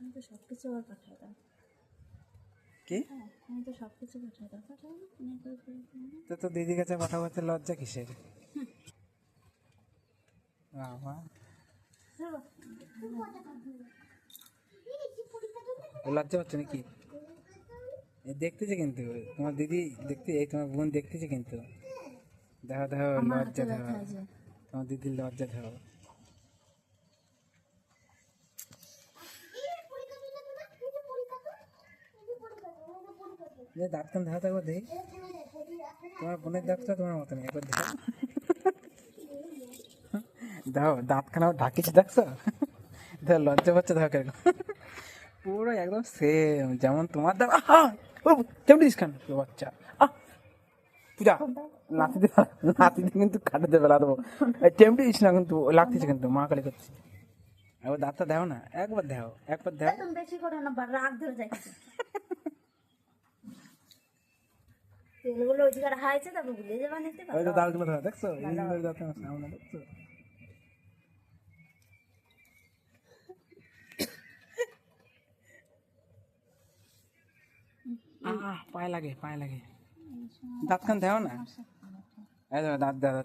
আমি তো সব কিছু আবার পাঠাই দাও। কি? হ্যাঁ আমি তো সব কিছু পাঠাই দাও। পাঠাই তো তো দিদির কাছে কথা বলতে লজ্জা কিসের? বাবা। লজ্জা হচ্ছে নাকি? এ দেখতেছে কিন্তু তোমার দিদি দেখতে এই তোমার বোন দেখতেছে কিন্তু। দেখো দেখো লজ্জা দেখো তোমার দিদির লজ্জা দেখো যে দাঁত কান দেখা থাকব দেখি। তোমার বোনের দাঁতটা তোমার মতন, একবার দেখো। দাও দাঁত খানা ঢাকিছে দেখছ? দেখো লজ্জা পাচ্ছে দেখো কীরকম পুরো একদম সেম যেমন তোমার! ও কেমন দিস খান বাচ্চা, আহ! পূজা, লাথি দিয়ে লাথি দিয়ে কিন্তু কাটাতে ফেলা দেবো। টেমটি দিস না কিন্তু লাগতেছে কিন্তু, মা কালী করছে। একবার দাঁতটা দাও না, একবার দাও একবার দাও। বেশি করে না রাগ ধরে যাচ্ছে তেলগুলো ওই জায়গায় হাইছে তারপর ভুলে যাবা নিতে ওই তো দাঁতগুলো ধরো দেখছ? এই যে দাঁত আমার সামনে দেখছ? আহ পায়ে লাগে পায়ে লাগে। দাঁত খান দেও না? এই দেখো দাঁত দেওয়া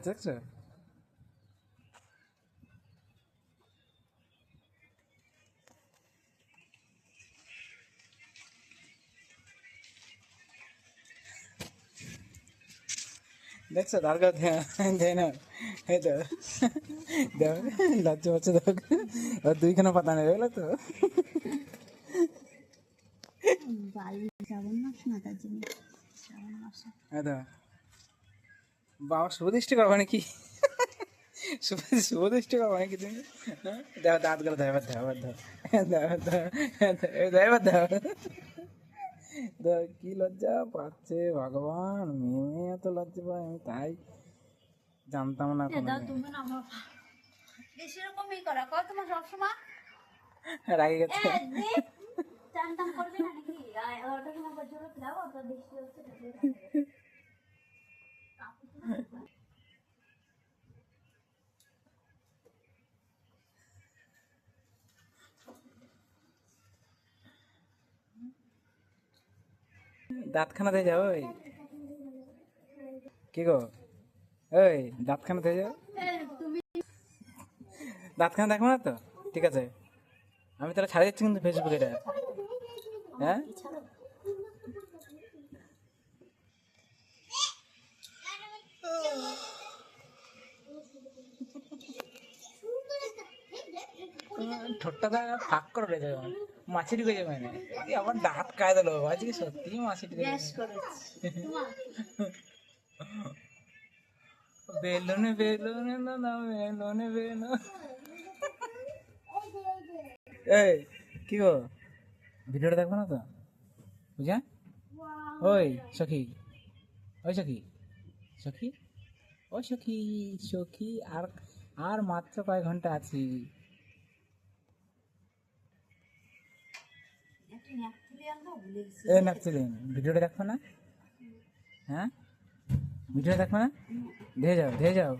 দেখছ? দেখছ দাঁড়গা দেয় না এই তো। দেখ লজ্জা হচ্ছে দেখ। ওর দুইখানা পাতা নেই, বুঝলো তো? তার বাবা, শুভদৃষ্টি করব নাকি শুভ- শুভদৃষ্টি করব নাকি তুমি? হ্যাঁ? দেখো দাঁতগুলো দেয় এবার দেও এবার দেও দেও দেও দেও এবার দেও দেখ কি লজ্জা পাচ্ছে ভগবান? মেয়ে এত লজ্জা পায় আমি তাই জানতাম না তুমি না আমার বেশি রকমই করা। কত তোমার সবসময়। রাগে গেছে। জানতাম করবে না নাকি? তোমার বছর দাও ওটা দেখতে হচ্ছে দাঁতখানা দিয়ে যাও ওই। কি গো? ওই দাঁতখানা দিয়ে যাও। দাঁতখানা দেখো না তো? ঠিক আছে। আমি তাহলে ছাড়িয়ে দিচ্ছি কিন্তু ফেসবুকে এটা। হ্যাঁ? ঠোঁটটা ফাঁক করে রয়েছে মাছি ঢুকে যাবে মানে এই আবার দাঁত কায় দিল আজকে সত্যি মাছি ঢুকে বেলুনে বেলুনে না। না বেলুনে বেলুন এই কি গো? ভিডিওটা দেখব না তো? বুঝা? ওই সখী। ওই সখী। সখী? ও সখী সখী আর আর মাত্র কয়েক ঘণ্টা আছি একটু ন্যাপথুলি আনব ভুলে গেছি এ নাচছিলেন ভিডিওটা দেখো না? হ্যাঁ? ভিডিওটা দেখো না? ধেয়ে যাও ধেয়ে যাও।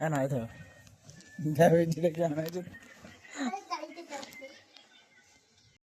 না তো ভিডিওটা কেমন হয়েছে